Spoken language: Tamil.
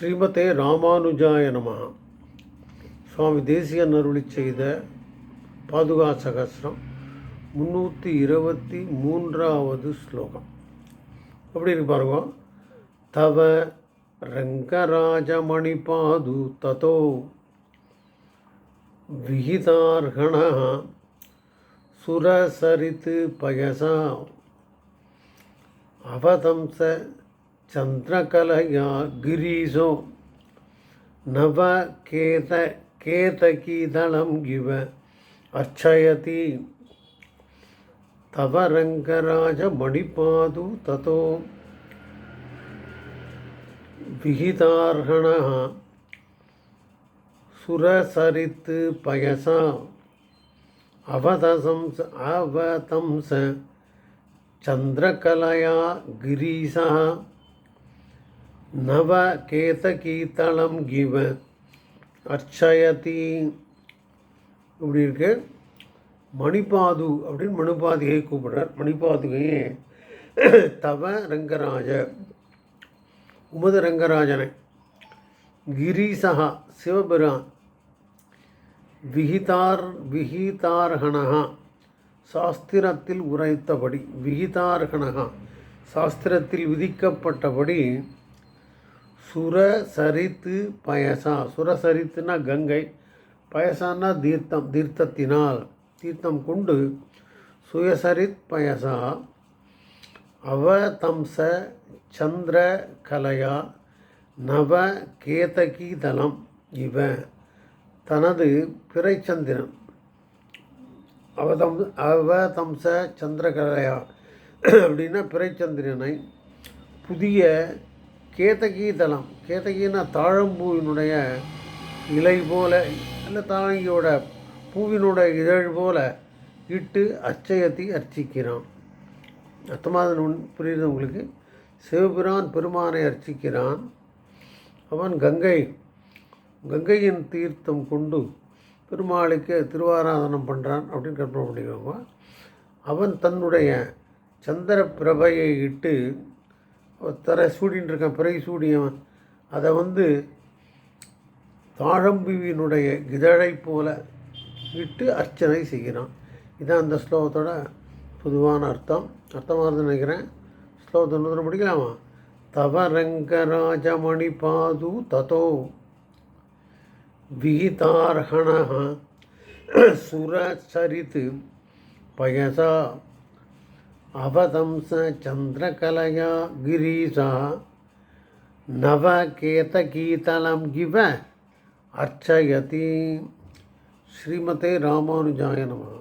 ஸ்ரீமதே ராமானுஜாய நம சுவாமி தேசியன் அருளி செய்த பாதுகா சகசிரம் முந்நூற்றி இருபத்தி மூன்றாவது ஸ்லோகம். எப்படி இருக்கு பாருங்க. தவ ரங்கராஜமணிபாது ததோ விகிதார்கண சுரசரித்து பயசா அவதம்ச चन्द्रकलया गिरीशो नवकेत केतकीदलं इव अर्चयति तव रङ्गराजमणिपादु ततो विहितार्हणः सुरसरित् पयसा अवतंस अवतंस चन्द्रकलया गिरीशः நவ கேதகீதளம் கிவ. அர்ச்சயதி. இப்படி இருக்கு. மணிபாது அப்படின்னு மணிபாதிகை கூப்பிடுறார். மணிபாதுகையே தவ ரங்கராஜ உமது ரங்கராஜனை கிரீசகா சிவபிரான் விகிதார் விகிதார்கணகா சாஸ்திரத்தில் உரைத்தபடி விகிதார்கணகா சாஸ்திரத்தில் விதிக்கப்பட்டபடி சுரசரித்து பயசா. சுரசரித்துனா கங்கை பயசான்னா தீர்த்தம் தீர்த்தத்தினால். தீர்த்தம் கொண்டு சுயசரித் பயசா. அவதம்ச சந்திர கலையா. நவ கேதகீதலம் இவ. தனது பிறைச்சந்திரன். அவதம் அவதம்ச சந்திரகலையா அப்படின்னா பிறைச்சந்திரனை புதிய கேதகி தலம் கேத்தகின்னா தாழம்பூவினுடைய இலை போல இல்லை தாழங்கியோட பூவினோட இதழ் போல இட்டு அச்சயத்தை அர்ச்சிக்கிறான். அர்த்தமாக புரியுது உங்களுக்கு? சிவபிரான் பெருமானை அர்ச்சிக்கிறான். அவன் கங்கை. கங்கையின் தீர்த்தம் கொண்டு பெருமாளுக்கு திருவாராதனம் பண்ணுறான் அப்படின்னு கற்பனை பண்ணிக்கோங்க. அவன் தன்னுடைய சந்திர பிரபையை இட்டு தர சூடின்னு இருக்கான் பிறகு சூடியவன். அதை வந்து தாழம்புவினுடைய இதழை போல விட்டு அர்ச்சனை செய்கிறான். இதான் அந்த ஸ்லோகத்தோட பொதுவான அர்த்தம். அர்த்தமாக நினைக்கிறேன். ஸ்லோகத்தை ஒன்று முடிக்கலாமா தவ ரங்கராஜமணி பாது ததோ விகிதார்ஹண சுரச்சரித்து பயசா अवदंस चन्द्रकलया गिरीशा नवकेतकीतलं गिव अर्चयति श्रीमते रामानुजाय नमः